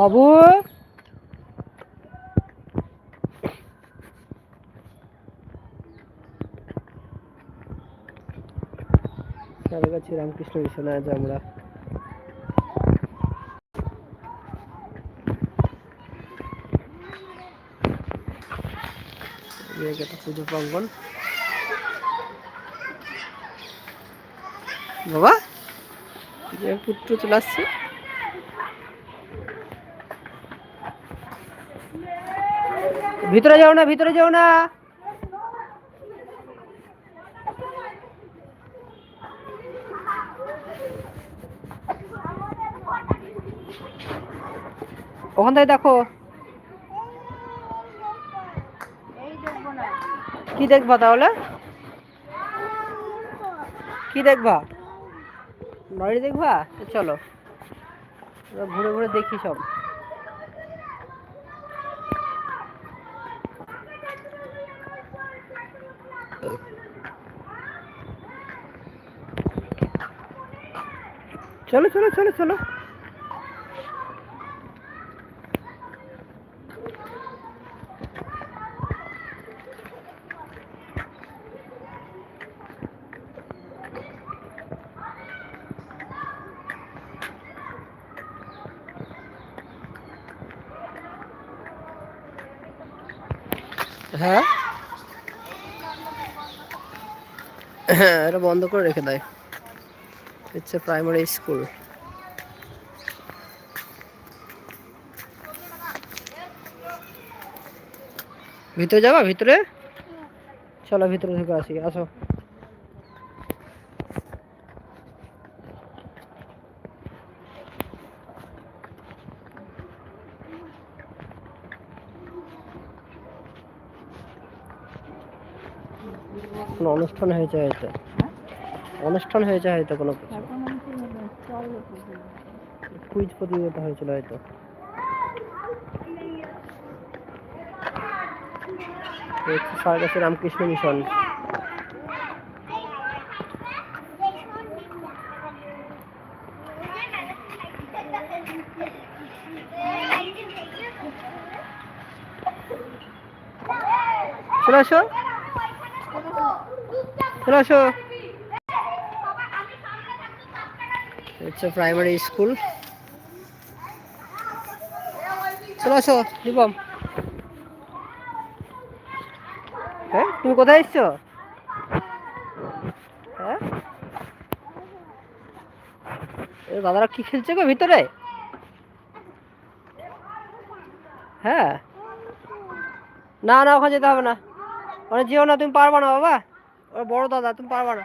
বাবু। সারগাছি রামকৃষ্ণ মিশনে আজ আমরা। পুজো প্রাঙ্গন বাবা পুত্র চলে আসছে। ভিতরে যাও না, ভিতরে যাও না। ওখান থেকে দেখো। কি দেখবা তাহলে? কি দেখবা? নড়ি দেখবা? চলো। ঘুরে ঘুরে দেখি সব। চলো চলো চলো চলো। হ্যাঁ? হ্যাঁ এটা বন্ধ করে রেখে দেয় হচ্ছে প্রাইমারি স্কুল ভিতরে যাবা? ভিতরে? চলো ভিতরে থেকে আসি, আসো। অনুষ্ঠান হয়েছে হয়তো? অনুষ্ঠান হয়েছে হয়তো কোনো কিছু? কুইজ প্রতিযোগিতা হয়েছিল হয়তো। সারগাছি রামকৃষ্ণ মিশন। চলে আসো। চলে আসো। হচ্ছে প্রাইমারি স্কুল। চলে আসো দীপম হ্যাঁ তুমি কোথায় এসছো? হ্যাঁ? দাদারা কি খেলছে গো ভিতরে? হ্যাঁ? না না, ওখানে যেতে হবে না। ওখানে যেও না, তুমি পারবা না, বাবা। ওরা বড় দাদা, তুমি পারবা না।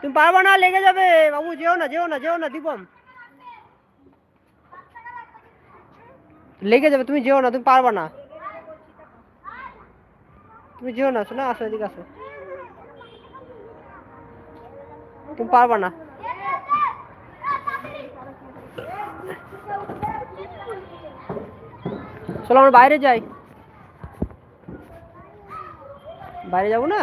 তুমি পারবা না, লেগে যাবে। বাবু, যেও না যেও না যেও না, দীপম। লেগে যাবে, তুমি যেও না, তুমি পারবা না। তুমি যেও না, শোনা, আসো, এদিকে আসো। তুমি পারবা না। চলো আমরা বাইরে যাই। বাইরে যাব না?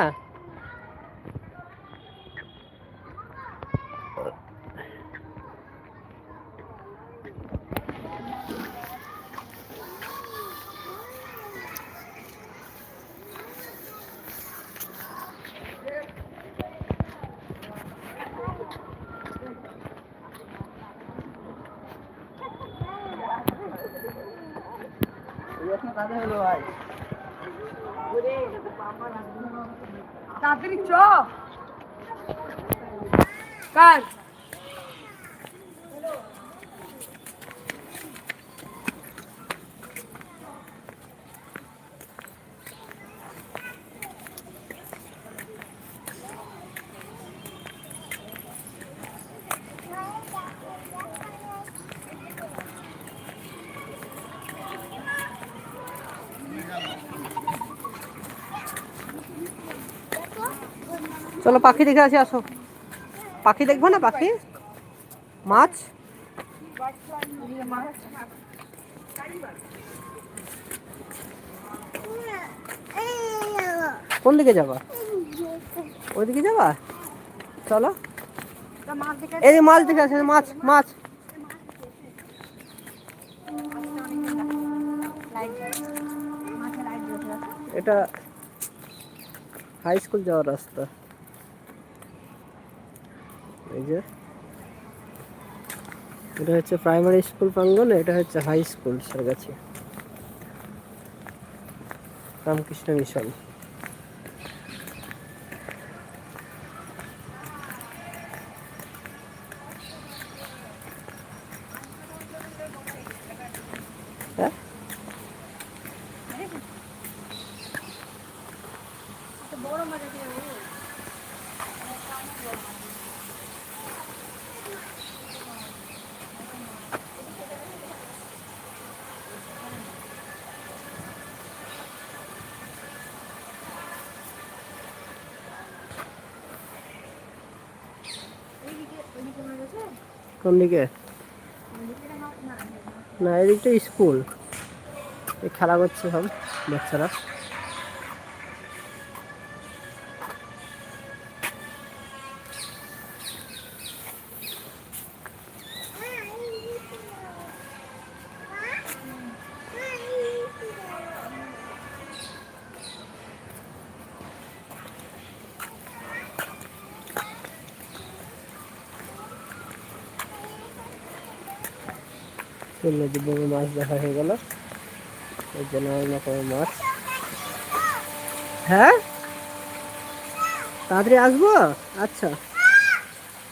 তাড়াতাড়ি চ। কার চলো পাখি দেখে আসি, আসো। পাখি দেখব না পাখি? মাছ? কোন দিকে যাবা? ওইদিকে যাবা? চলো। এই মাছ দেখে আসে, মাছ মাছ। এটা হাই স্কুল যাওয়ার রাস্তা। যে। এটা হচ্ছে প্রাইমারি স্কুল প্রাঙ্গন এটা হচ্ছে high school Sargachhi Ramakrishna mission হ্যাঁ কোন দিকে? না এদিকটা স্কুল। খেলা করছে সব বাচ্চারা। নদী বড় মাছ দেখা হয়ে গেল। এই যে নানা রকমের মাছ। হ্যাঁ? তাড়াতাড়ি আসব? আচ্ছা।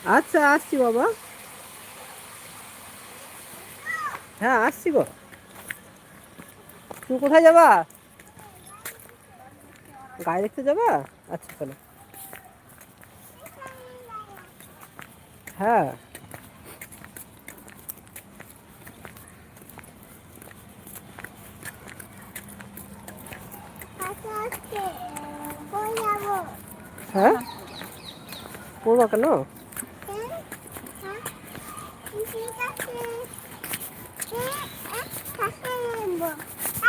আচ্ছা আসছি বাবা। হ্যাঁ আসছি গো। তুমি কোথায় যাবা? গায়ে দেখতে যাবা? আচ্ছা চলো। হ্যাঁ। হ্যাঁ? পড়বা কেন?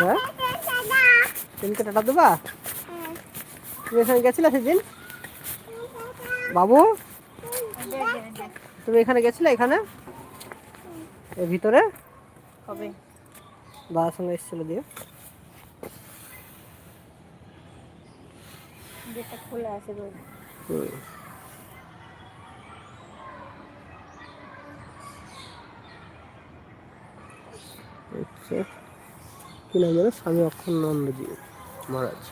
হ্যাঁ? দিনকে টাটা দেবা? তুমি এখানে গেছিলে সেদিন? বাবু? তুমি এখানে গেছিলে এখানে? এর ভিতরে? কবে? বাবার সঙ্গে এসেছিল দিয়ে। গেটটা খোলা আছে হুম। আচ্ছা। কি নাম স্বামী অক্ষরানন্দজি মহারাজ।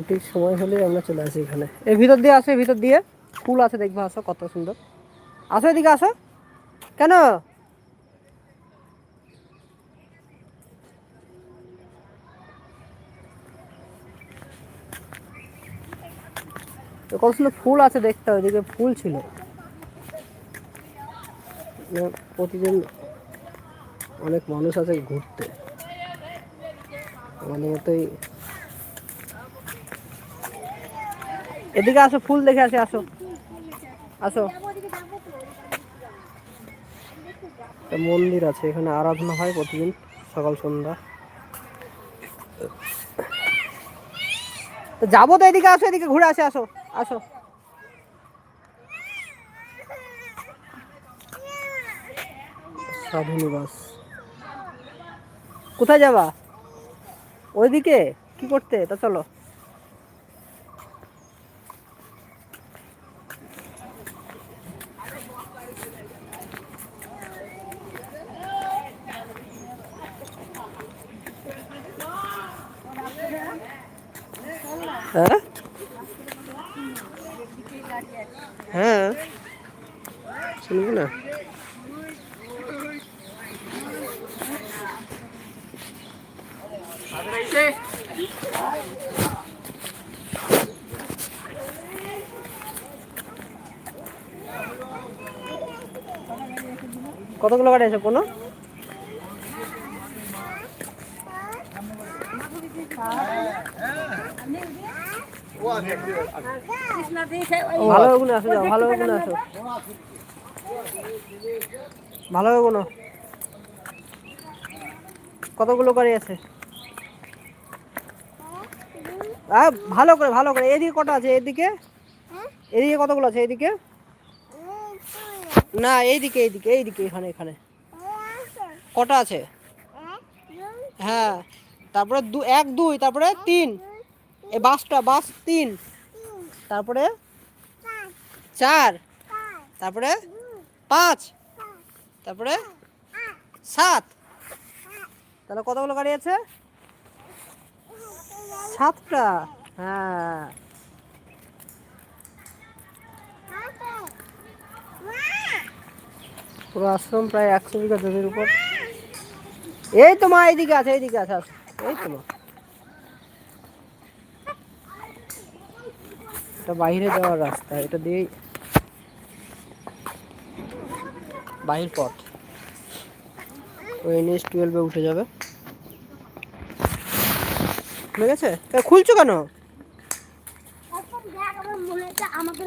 সঠিক সময় হলে আমরা চলে আসি এখানে। এর ভিতর দিয়ে আসো ভিতর দিয়ে। ফুল আছে, দেখব আসো, কত সুন্দর। আসো এদিকে আসো। কেন? কত সুন্দর ফুল আছে দেখতে, ওইদিকে ফুল ছিল। প্রতিদিন অনেক মানুষ আছে ঘুরতে। আমাদের মতোই এদিকে আসো, ফুল দেখে আসে, আসো। আসো। মন্দির আছে, এখানে আরাধনা হয় প্রতিদিন, সকাল, সন্ধ্যা। তো যাব তো এদিকে, আসো এদিকে, ঘুরে আসে, আসো আসো। সাধু কোথায় যাবা? ওইদিকে? কি করতে? তা চলো হ্যাঁ হ্যাঁ। শুনব না? কতগুলো গাড়ি আছে কোনো? ভালো আসো যাও ভালো আসো কতগুলো গাড়ি আছে? ভালো করে ভালো করে। এদিকে কটা আছে? এদিকে? এদিকে কতগুলো আছে? এদিকে? না এইদিকে এইদিকে এইদিকে এখানে এখানে। কটা আছে? হ্যাঁ তারপরে দু এক দুই তারপরে তিন। এই বাসটা, বাস তিন। তারপরে? চার। তারপরে? পাঁচ। তারপরে? সাত। তাহলে কতগুলো গাড়ি আছে? সাতটা। হ্যাঁ। পুরো আশ্রম প্রায় একশো বিঘা জমির উপর। এই তো মা, এইদিকে আছে এইদিকে আছে এই তো মা। এটা বাইরে যাওয়ার রাস্তা, এটা দিয়েই বাহির পথ। ওই এনএস টুয়েলভে উঠে যাবে। ঠিক আছে তা খুলছো কেন? আমাকে